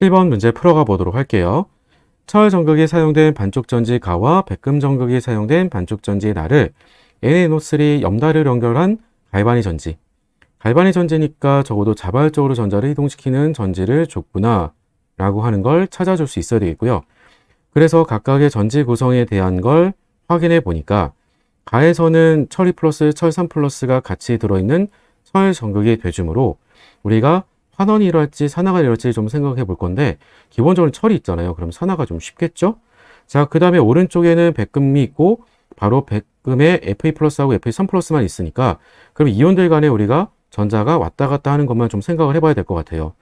7번 문제 풀어가 보도록 할게요. 철 전극이 사용된 반쪽 전지 가와 백금 전극이 사용된 반쪽 전지 나를 NaNO3 염다를 연결한 갈바니 전지. 갈바니 전지니까 적어도 자발적으로 전자를 이동시키는 전지를 줬구나 라고 하는 걸 찾아줄 수 있어야 되겠고요. 그래서 각각의 전지 구성에 대한 걸 확인해 보니까 가에서는 철2 플러스 철3 플러스가 같이 들어있는 철 전극이 되주므로 우리가 환원이 일어날지 산화가 일어날지 좀 생각해 볼 건데 기본적으로 철이 있잖아요. 그럼 산화가 좀 쉽겠죠? 자, 그 다음에 오른쪽에는 백금이 있고 바로 백금에 Fa 플러스하고 Fa 3 플러스만 있으니까 그럼 이온들 간에 우리가 전자가 왔다 갔다 하는 것만 좀 생각을 해봐야 될 것 같아요.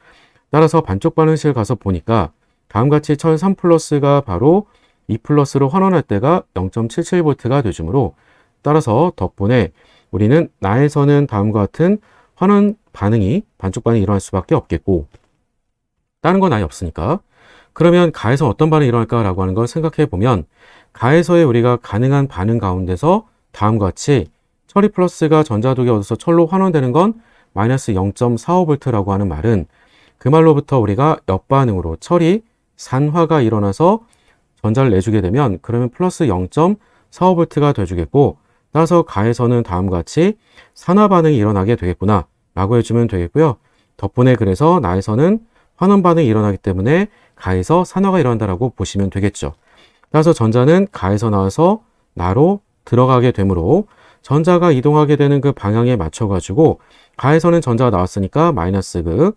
따라서 반쪽 반응실 가서 보니까 다음같이 철3 플러스가 바로 2 플러스로 환원할 때가 0.77V가 되주므로 따라서 덕분에 우리는 나에서는 다음과 같은 환원 반응이 반쪽 반응이 일어날 수밖에 없겠고 다른 건 아예 없으니까. 그러면 가에서 어떤 반응이 일어날까라고 하는 걸 생각해 보면 가에서의 우리가 가능한 반응 가운데서 다음과 같이 철이 플러스가 전자독이 얻어서 철로 환원되는 건 마이너스 0.45V라고 하는 말은 그 말로부터 우리가 역반응으로 철이 산화가 일어나서 전자를 내주게 되면 그러면 플러스 0.45V가 돼주겠고 따라서 가에서는 다음과 같이 산화 반응이 일어나게 되겠구나 라고 해주면 되겠고요. 덕분에 그래서 나에서는 환원 반응이 일어나기 때문에 가에서 산화가 일어난다라고 보시면 되겠죠. 따라서 전자는 가에서 나와서 나로 들어가게 되므로 전자가 이동하게 되는 그 방향에 맞춰가지고 가에서는 전자가 나왔으니까 마이너스 극,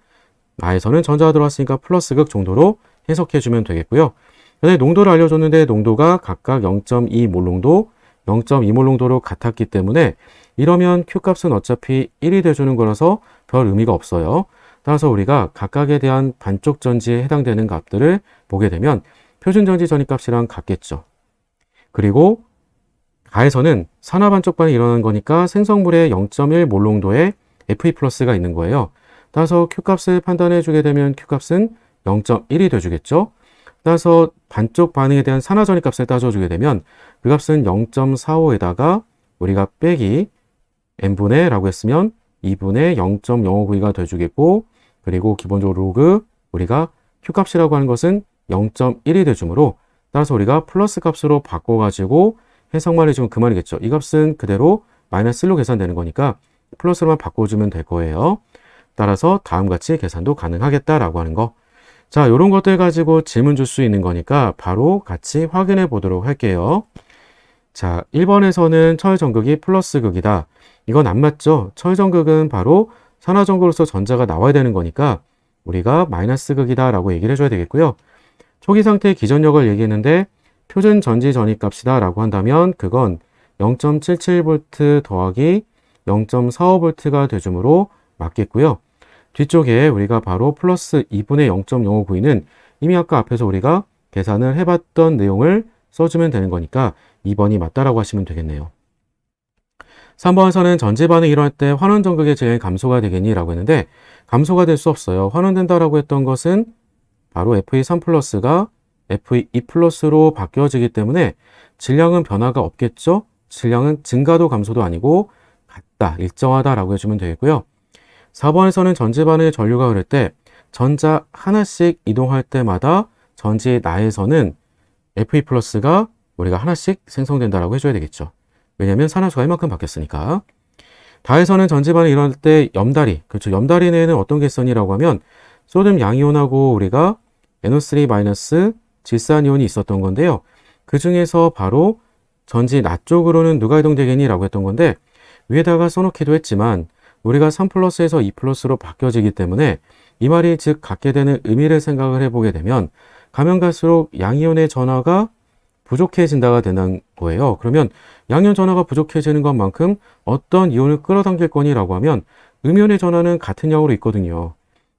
나에서는 전자가 들어왔으니까 플러스 극 정도로 해석해주면 되겠고요. 근데 농도를 알려줬는데 농도가 각각 0.2 몰농도, 0.2 몰 농도로 같았기 때문에 이러면 Q 값은 어차피 1이 돼주는 거라서 별 의미가 없어요. 따라서 우리가 각각에 대한 반쪽 전지에 해당되는 값들을 보게 되면 표준 전지 전입값이랑 같겠죠. 그리고 가에서는 산화 반쪽 반이 일어나는 거니까 생성물의 0.1 몰농도에 Fe 플러스가 있는 거예요. 따라서 Q 값을 판단해 주게 되면 Q 값은 0.1이 돼주겠죠. 따라서 반쪽 반응에 대한 산화 전입값을 따져주게 되면 그 값은 0.45에다가 우리가 빼기 n분의 라고 했으면 2분의 0.059가 돼주겠고 그리고 기본적으로 로그 우리가 q 값이라고 하는 것은 0.1이 돼주므로 따라서 우리가 플러스 값으로 바꿔가지고 해석만 해주면 그 말이겠죠. 이 값은 그대로 마이너스 1로 계산되는 거니까 플러스로만 바꿔주면 될 거예요. 따라서 다음같이 계산도 가능하겠다라고 하는 거. 자, 이런 것들 가지고 질문 줄 수 있는 거니까 바로 같이 확인해 보도록 할게요. 자, 1번에서는 철전극이 플러스 극이다. 이건 안 맞죠? 철전극은 바로 산화전극으로서 전자가 나와야 되는 거니까 우리가 마이너스 극이다 라고 얘기를 해줘야 되겠고요. 초기 상태 기전력을 얘기했는데 표준 전지 전입 값이다 라고 한다면 그건 0.77V 더하기 0.45V가 되주므로 맞겠고요. 뒤쪽에 우리가 바로 플러스 2분의 0.0592는 이미 아까 앞에서 우리가 계산을 해봤던 내용을 써주면 되는 거니까 2번이 맞다라고 하시면 되겠네요. 3번에서는 전지 반응이 일어날 때 환원 전극의 질량이 감소가 되겠니? 라고 했는데 감소가 될 수 없어요. 환원된다라고 했던 것은 바로 FE3 플러스가 FE2 플러스로 바뀌어지기 때문에 질량은 변화가 없겠죠? 질량은 증가도 감소도 아니고 같다, 일정하다라고 해주면 되겠고요. 4번에서는 전지 반응의 전류가 흐를 때 전자 하나씩 이동할 때마다 전지의 나에서는 FE 플러스가 우리가 하나씩 생성된다라고 해줘야 되겠죠. 왜냐하면 산화수가 이만큼 바뀌었으니까. 다에서는 전지 반응이 일어날 때 염다리, 그렇죠. 염다리 내에는 어떤 객선이라고 하면 소듐 양이온하고 우리가 NO3- 질산이온이 있었던 건데요. 그 중에서 바로 전지 나 쪽으로는 누가 이동되겠니? 라고 했던 건데 위에다가 써놓기도 했지만 우리가 3 플러스에서 2 플러스로 바뀌어지기 때문에 이 말이 즉 갖게 되는 의미를 생각을 해보게 되면 가면 갈수록 양이온의 전화가 부족해진다가 되는 거예요. 그러면 양이온 전화가 부족해지는 것만큼 어떤 이온을 끌어당길 거니라고 하면 음이온의 전화는 같은 양으로 있거든요.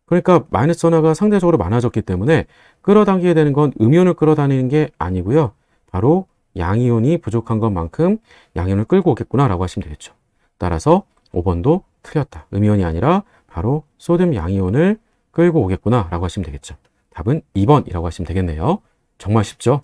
그러니까 마이너스 전화가 상대적으로 많아졌기 때문에 끌어당기게 되는 건 음이온을 끌어다니는 게 아니고요. 바로 양이온이 부족한 것만큼 양이온을 끌고 오겠구나라고 하시면 되겠죠. 따라서 5번도 틀렸다. 음이온이 아니라 바로 소듐 양이온을 끌고 오겠구나 라고 하시면 되겠죠. 답은 2번이라고 하시면 되겠네요. 정말 쉽죠?